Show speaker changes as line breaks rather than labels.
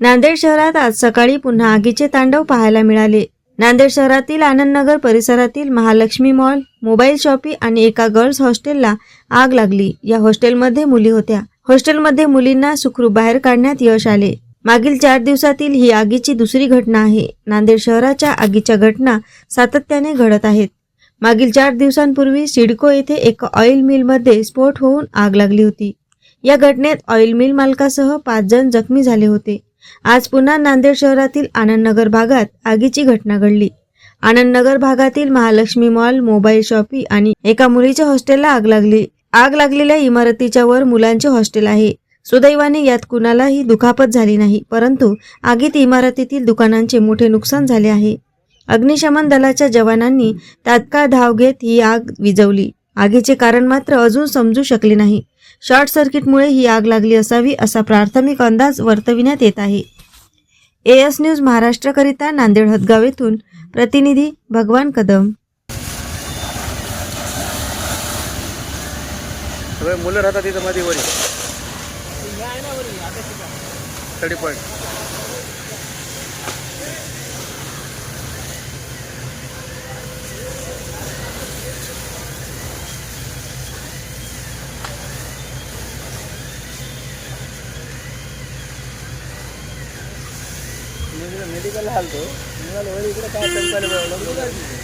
नांदेड शहरात आज सकाळी पुन्हा आगीचे तांडव पाहायला मिळाले. नांदेड शहरातील आनंदनगर परिसरातील महालक्ष्मी मॉल मोबाईल शॉपी आणि एका गर्ल्स हॉस्टेलला आग लागली. या हॉस्टेलमध्ये मुली होत्या. हॉस्टेलमध्ये मुलींना सुखरूप बाहेर काढण्यात यश आले. मागील चार दिवसातील ही आगीची दुसरी घटना आहे. नांदेड शहराच्या आगीच्या घटना सातत्याने घडत आहेत. मागील चार दिवसांपूर्वी सिडको येथे एका ऑइल मिलमध्ये स्फोट होऊन आग लागली होती. या घटनेत ऑइल मिल मालकासह पाच जण जखमी झाले होते. आज पुन्हा नांदेड शहरातील आनंदनगर भागात आगीची घटना घडली. आनंदनगर भागातील महालक्ष्मी मॉल मोबाईल शॉपी आणि एका मुलीच्या हॉस्टेलला आग लागली. आग लागलेल्या इमारतीच्या वर मुलांचे हॉस्टेल आहे. सुदैवाने यात कुणालाही दुखापत झाली नाही परंतु आगीत इमारतीतील दुकानांचे मोठे नुकसान झाले आहे. अग्निशमन दलाच्या जवानांनी तात्काळ धाव घेत ही आग विझवली. आगीचे कारण मात्र अजून समजू शकले नाही. शॉर्ट सर्किटमुळे ही आग लागली असावी असा प्राथमिक अंदाज वर्तविण्यात येत आहे. एएस न्यूज महाराष्ट्रकरिता नांदेड हदगाव येथून प्रतिनिधी भगवान कदम.
मुलं राहतात तिथं मध्ये वरी स्टडी पॉईंट मेडिकलला आलतो मी वरी इकडे काय चमकायला